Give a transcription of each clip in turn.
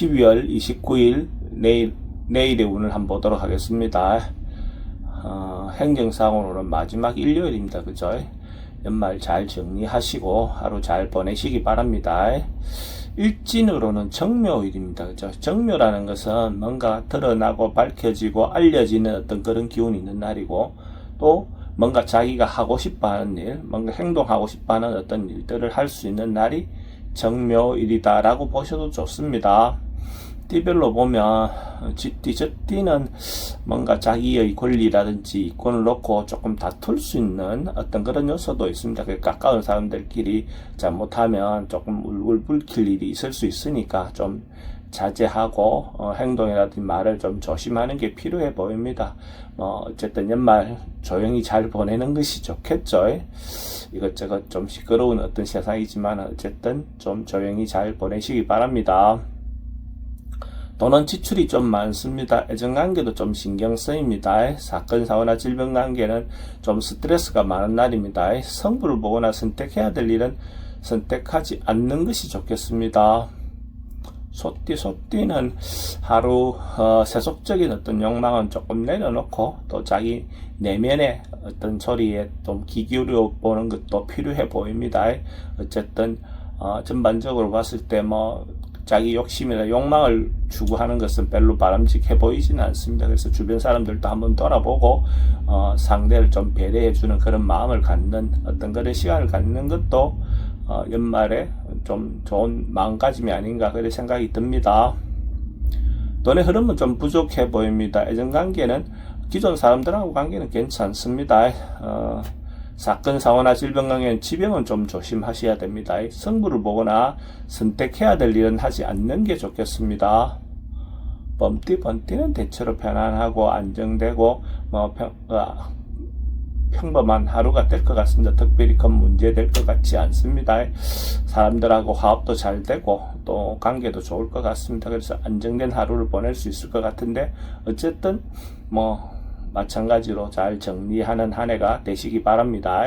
12월 29일 내일 내일의 운을 한번 보도록 하겠습니다. 어, 행정상으로는 마지막 일요일입니다. 그죠? 연말 잘 정리하시고 하루 잘 보내시기 바랍니다. 일진으로는 정묘일입니다. 그죠? 정묘라는 것은 뭔가 드러나고 밝혀지고 알려지는 어떤 그런 기운이 있는 날이고 또 뭔가 자기가 하고 싶어 하는 일, 뭔가 행동하고 싶어 하는 어떤 일들을 할 수 있는 날이 정묘일이다라고 보셔도 좋습니다. 띠별로 보면 쥐띠, 저띠는 뭔가 자기의 권리라든지 이권을 놓고 조금 다툴 수 있는 어떤 그런 요소도 있습니다. 그 가까운 사람들끼리 잘못하면 조금 울울 불킬 일이 있을 수 있으니까 좀 자제하고 어, 행동이라든지 말을 좀 조심하는 게 필요해 보입니다. 뭐 어쨌든 연말 조용히 잘 보내는 것이 좋겠죠. 이것저것 좀 시끄러운 어떤 세상이지만 어쨌든 좀 조용히 잘 보내시기 바랍니다. 돈은 지출이 좀 많습니다. 애정관계도 좀 신경 쓰입니다. 사건, 사고나 질병 관계는 좀 스트레스가 많은 날입니다. 성부를 보거나 선택해야 될 일은 선택하지 않는 것이 좋겠습니다. 소띠, 소띠는 하루 어, 세속적인 어떤 욕망은 조금 내려놓고 또 자기 내면의 어떤 소리에 좀 귀 기울여 보는 것도 필요해 보입니다. 어쨌든 어, 전반적으로 봤을 때뭐 자기 욕심이나 욕망을 추구하는 것은 별로 바람직해 보이지는 않습니다. 그래서 주변 사람들도 한번 돌아보고 어, 상대를 좀 배려해 주는 그런 마음을 갖는 어떤 그런 시간을 갖는 것도 어, 연말에 좀 좋은 마음가짐이 아닌가 그런 생각이 듭니다. 돈의 흐름은 좀 부족해 보입니다. 애정관계는 기존 사람들하고 관계는 괜찮습니다. 어, 사건, 사고나 질병 관계는 지병은 좀 조심하셔야 됩니다. 성부를 보거나 선택해야 될 일은 하지 않는 게 좋겠습니다. 범띠, 번띠는 대체로 편안하고 안정되고 뭐 평, 어, 평범한 하루가 될 것 같습니다. 특별히 큰 문제 될 것 같지 않습니다. 사람들하고 화합도 잘 되고 또 관계도 좋을 것 같습니다. 그래서 안정된 하루를 보낼 수 있을 것 같은데 어쨌든 뭐 마찬가지로 잘 정리하는 한 해가 되시기 바랍니다.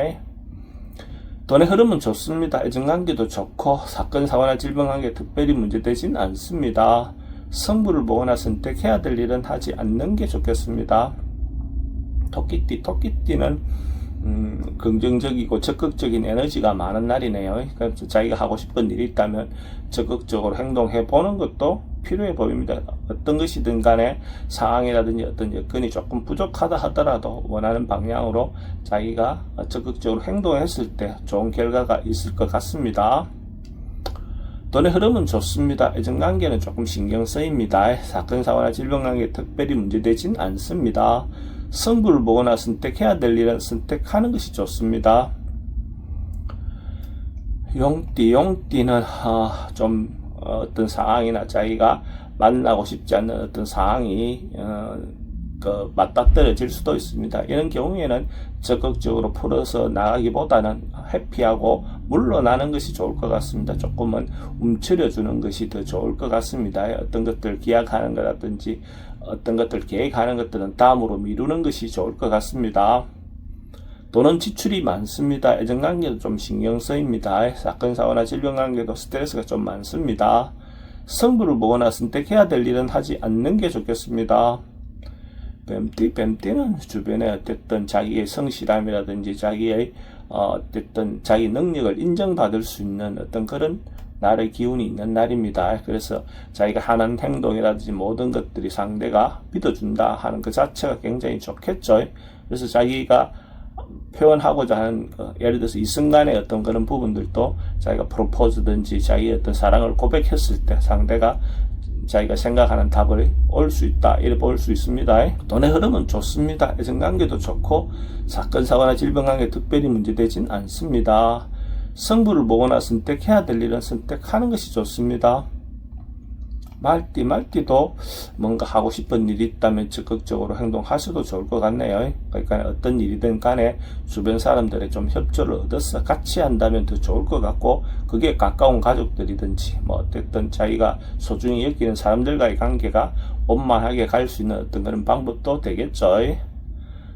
돈의 흐름은 좋습니다. 애정관계도 좋고 사건, 사고나 질병 관계 특별히 문제되진 않습니다. 성부를 보거나 선택해야 될 일은 하지 않는 게 좋겠습니다. 토끼띠, 토끼띠는 음, 긍정적이고 적극적인 에너지가 많은 날이네요. 그래서 자기가 하고 싶은 일이 있다면 적극적으로 행동해 보는 것도 필요해 보입니다. 어떤 것이든 간에 상황이라든지 어떤 여건이 조금 부족하다 하더라도 원하는 방향으로 자기가 적극적으로 행동했을 때 좋은 결과가 있을 것 같습니다. 돈의 흐름은 좋습니다. 애정관계는 조금 신경 쓰입니다. 사건, 사고나 질병관계 특별히 문제되진 않습니다. 성부를 보거나 선택해야 될 일은 선택하는 것이 좋습니다. 용띠, 용띠는 어, 좀 어떤 상황이나 자기가 만나고 싶지 않는 어떤 상황이 어, 그 맞닥뜨려질 수도 있습니다. 이런 경우에는 적극적으로 풀어서 나가기보다는 회피하고 물러나는 것이 좋을 것 같습니다. 조금은 움츠려주는 것이 더 좋을 것 같습니다. 어떤 것들 기약하는 것라든지 어떤 것들 계획하는 것들은 다음으로 미루는 것이 좋을 것 같습니다. 돈은 지출이 많습니다. 애정관계도 좀 신경 쓰입니다. 사건, 사고나 질병관계도 스트레스가 좀 많습니다. 성부를 보거나 선택해야 될 일은 하지 않는 게 좋겠습니다. 뱀띠, 뱀띠는 주변에 어쨌든 자기의 성실함이라든지 자기의 어, 어쨌든 자기 능력을 인정받을 수 있는 어떤 그런 날의 기운이 있는 날입니다. 그래서 자기가 하는 행동이라든지 모든 것들이 상대가 믿어준다 하는 그 자체가 굉장히 좋겠죠. 그래서 자기가 표현하고자 하는 어, 예를 들어서 이 순간의 어떤 그런 부분들도 자기가 프로포즈든지 자기의 어떤 사랑을 고백했을 때 상대가 자기가 생각하는 답을 올 수 있다 이렇게 볼수 있습니다. 돈의 흐름은 좋습니다. 애정관계도 좋고 사건 사고나 질병관계 특별히 문제되진 않습니다. 성부를 보거나 선택해야 될 일은 선택하는 것이 좋습니다. 말띠, 말띠도 뭔가 하고 싶은 일이 있다면 적극적으로 행동하셔도 좋을 것 같네요. 그러니까 어떤 일이든 간에 주변 사람들의 좀 협조를 얻어서 같이 한다면 더 좋을 것 같고, 그게 가까운 가족들이든지, 뭐, 어쨌든 자기가 소중히 여기는 사람들과의 관계가 원만하게 갈 수 있는 어떤 그런 방법도 되겠죠.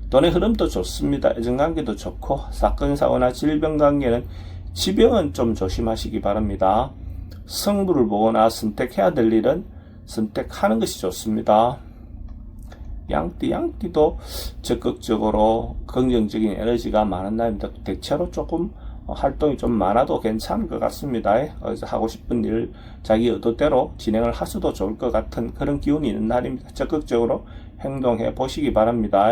돈의 흐름도 좋습니다. 애정관계도 좋고, 사건, 사고나 질병 관계는 지병은 좀 조심하시기 바랍니다. 성부를 보거나 선택해야 될 일은 선택하는 것이 좋습니다. 양띠, 양띠도 적극적으로 긍정적인 에너지가 많은 날입니다. 대체로 조금 어, 활동이 좀 많아도 괜찮을 것 같습니다. 하고 싶은 일 자기 의도대로 진행을 하셔도 좋을 것 같은 그런 기운이 있는 날입니다. 적극적으로 행동해 보시기 바랍니다.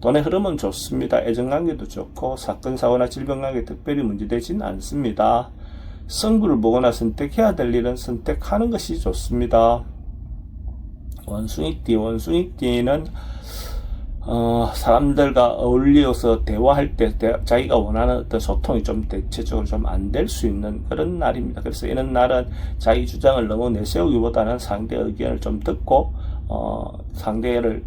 돈의 흐름은 좋습니다. 애정관계도 좋고 사건 사고나 질병관계 특별히 문제되진 않습니다. 성부를 보거나 선택해야 될 일은 선택하는 것이 좋습니다. 원숭이띠, 원숭이띠는 어, 사람들과 어울려서 대화할 때 대, 자기가 원하는 어떤 소통이 좀 대체적으로 좀 안 될 수 있는 그런 날입니다. 그래서 이런 날은 자기 주장을 너무 내세우기보다는 상대 의견을 좀 듣고 어, 상대를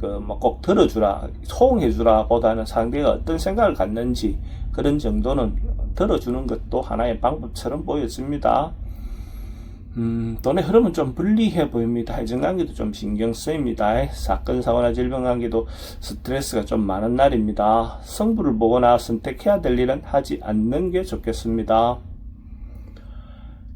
그뭐 꼭 들어주라, 소응해주라 보다는 상대가 어떤 생각을 갖는지 그런 정도는 들어주는 것도 하나의 방법처럼 보여집니다. 음, 돈의 흐름은 좀 불리해 보입니다. 해증관계도 좀 신경 쓰입니다. 사건, 사고나 질병관계도 스트레스가 좀 많은 날입니다. 성부를 보거나 선택해야 될 일은 하지 않는 게 좋겠습니다.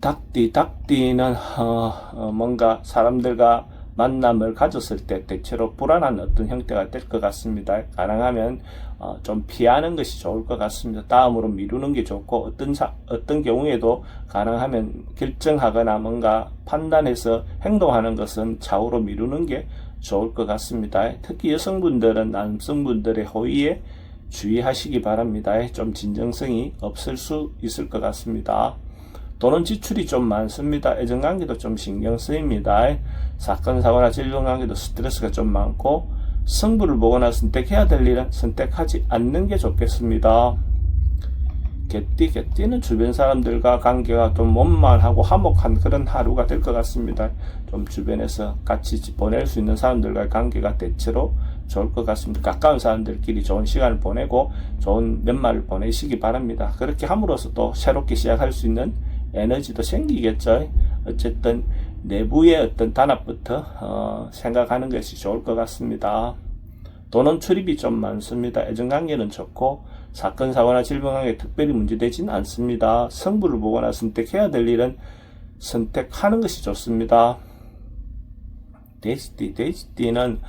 닭띠, 닭띠는 어, 어, 뭔가 사람들과 만남을 가졌을 때 대체로 불안한 어떤 형태가 될 것 같습니다. 가능하면 어, 좀 피하는 것이 좋을 것 같습니다. 다음으로 미루는 게 좋고 어떤 사, 어떤 경우에도 가능하면 결정하거나 뭔가 판단해서 행동하는 것은 좌우로 미루는 게 좋을 것 같습니다. 특히 여성분들은 남성분들의 호의에 주의하시기 바랍니다. 좀 진정성이 없을 수 있을 것 같습니다. 돈은 지출이 좀 많습니다. 애정관계도 좀 신경 쓰입니다. 사건, 사고나 질병관계도 스트레스가 좀 많고 성부를 보거나 선택해야 될 일은 선택하지 않는 게 좋겠습니다. 개띠, 개띠는 주변 사람들과 관계가 좀 원만하고 화목한 그런 하루가 될 것 같습니다. 좀 주변에서 같이 보낼 수 있는 사람들과의 관계가 대체로 좋을 것 같습니다. 가까운 사람들끼리 좋은 시간을 보내고 좋은 연말을 보내시기 바랍니다. 그렇게 함으로써 또 새롭게 시작할 수 있는 에너지도 생기겠죠. 어쨌든 내부의 어떤 단합부터 어, 생각하는 것이 좋을 것 같습니다. 돈은 출입이 좀 많습니다. 애정관계는 좋고 사건 사고나 질병관계 특별히 문제되지는 않습니다. 성부를 보거나 선택해야 될 일은 선택하는 것이 좋습니다. 데이지띠, 데이지띠는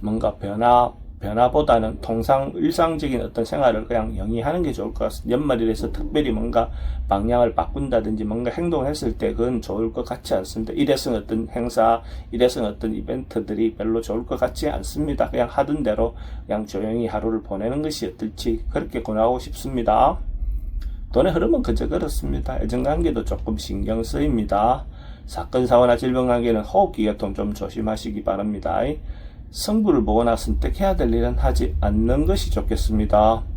뭔가 변화 변화보다는 통상 일상적인 어떤 생활을 그냥 영위하는 게 좋을 것 같습니다. 연말이라서 특별히 뭔가 방향을 바꾼다든지 뭔가 행동을 했을 때 그건 좋을 것 같지 않습니다. 일회성 어떤 행사, 일회성 어떤 이벤트들이 별로 좋을 것 같지 않습니다. 그냥 하던 대로 그냥 조용히 하루를 보내는 것이 어떨지 그렇게 권하고 싶습니다. 돈의 흐름은 그저 그렇습니다. 애정관계도 조금 신경 쓰입니다. 사건, 사고나 질병관계는 호흡기계통 좀 조심하시기 바랍니다. 성부를 보거나 선택해야 될 일은 하지 않는 것이 좋겠습니다.